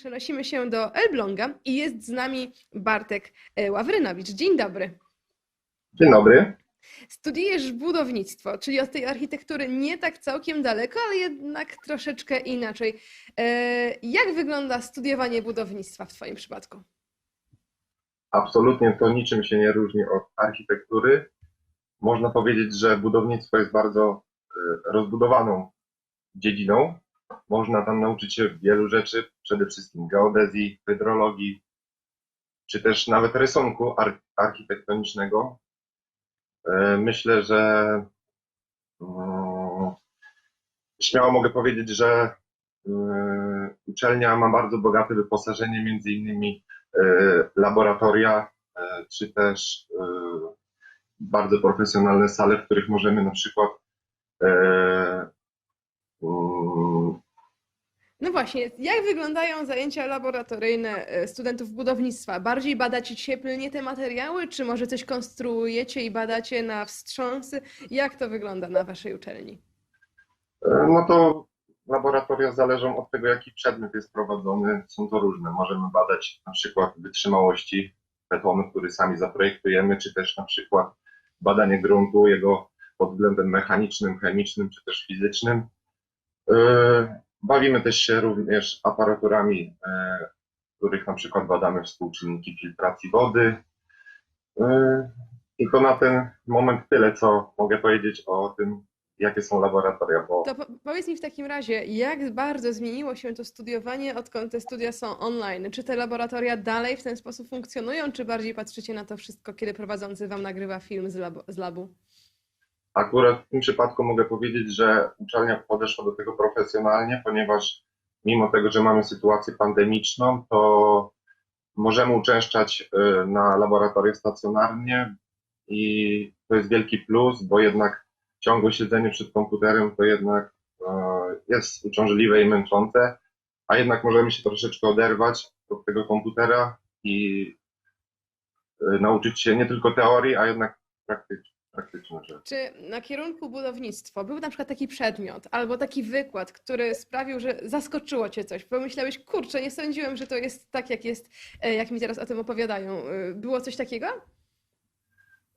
Przenosimy się do Elbląga i jest z nami Bartek e, Ławrynowicz. Dzień dobry. Dzień dobry. Studiujesz budownictwo, czyli od tej architektury nie tak całkiem daleko, ale jednak troszeczkę inaczej. E, Jak wygląda studiowanie budownictwa w Twoim przypadku? Absolutnie to niczym się nie różni od architektury. Można powiedzieć, że budownictwo jest bardzo y, rozbudowaną dziedziną. Można tam nauczyć się wielu rzeczy, przede wszystkim geodezji, hydrologii, czy też nawet rysunku ar- architektonicznego. Y, Myślę, że mm, śmiało mogę powiedzieć, że y, uczelnia ma bardzo bogate wyposażenie, między innymi e, laboratoria, e, czy też e, bardzo profesjonalne sale, w których możemy na przykład e, mm, No właśnie, jak wyglądają zajęcia laboratoryjne e, studentów budownictwa? Bardziej badacie cieplnie te materiały, czy może coś konstruujecie i badacie na wstrząsy? Jak to wygląda na Waszej uczelni? e, no to laboratoria zależą od tego, jaki przedmiot jest prowadzony. Są to różne. Możemy badać na przykład wytrzymałości betonu, który sami zaprojektujemy, czy też na przykład badanie gruntu, jego pod względem mechanicznym, chemicznym, czy też fizycznym. E, Bawimy też się również aparaturami, e, których na przykład badamy współczynniki filtracji wody. E, I to na ten moment tyle, co mogę powiedzieć o tym, jakie są laboratoria, bo To po- powiedz mi w takim razie, jak bardzo zmieniło się to studiowanie, odkąd te studia są online? Czy te laboratoria dalej w ten sposób funkcjonują, czy bardziej patrzycie na to wszystko, kiedy prowadzący Wam nagrywa film z? Z labu? Akurat w tym przypadku mogę powiedzieć, że uczelnia podeszła do tego profesjonalnie, ponieważ mimo tego, że mamy sytuację pandemiczną, to możemy uczęszczać y, na laboratoria stacjonarnie i to jest wielki plus, bo jednak ciągłe siedzenie przed komputerem to jednak y, jest uciążliwe i męczące, a jednak możemy się troszeczkę oderwać od tego komputera i y, nauczyć się nie tylko teorii, a jednak praktycz, praktyczne rzeczy. Czy na kierunku budownictwo był na przykład taki przedmiot albo taki wykład, który sprawił, że zaskoczyło Cię coś? Pomyślałeś, kurczę, nie sądziłem, że to jest tak, jak jest, e, jak mi teraz o tym opowiadają. E, Było coś takiego?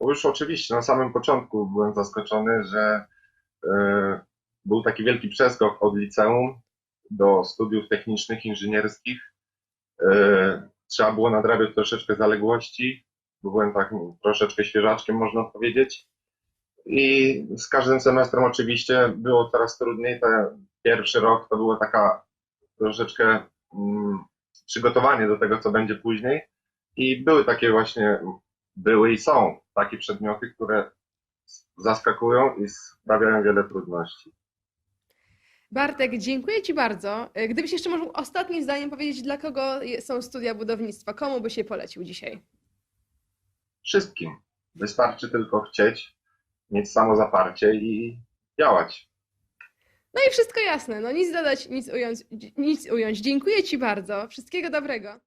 Już oczywiście na samym początku byłem zaskoczony, że e, był taki wielki przeskok od liceum do studiów technicznych, inżynierskich. Trzeba było nadrabiać troszeczkę zaległości. Byłem takim troszeczkę świeżaczkiem, można powiedzieć. I z każdym semestrem oczywiście było coraz trudniej. Ten pierwszy rok to było taka troszeczkę mm, przygotowanie do tego, co będzie później. I były takie właśnie były i są takie przedmioty, które zaskakują i sprawiają wiele trudności. Bartek, dziękuję Ci bardzo. Gdybyś jeszcze mógł ostatnim zdaniem powiedzieć, dla kogo są studia budownictwa, komu byś je polecił dzisiaj? Wszystkim. Wystarczy tylko chcieć, mieć samozaparcie i działać. No i wszystko jasne. No nic dodać, nic ująć. Nic ująć. Dziękuję Ci bardzo. Wszystkiego dobrego.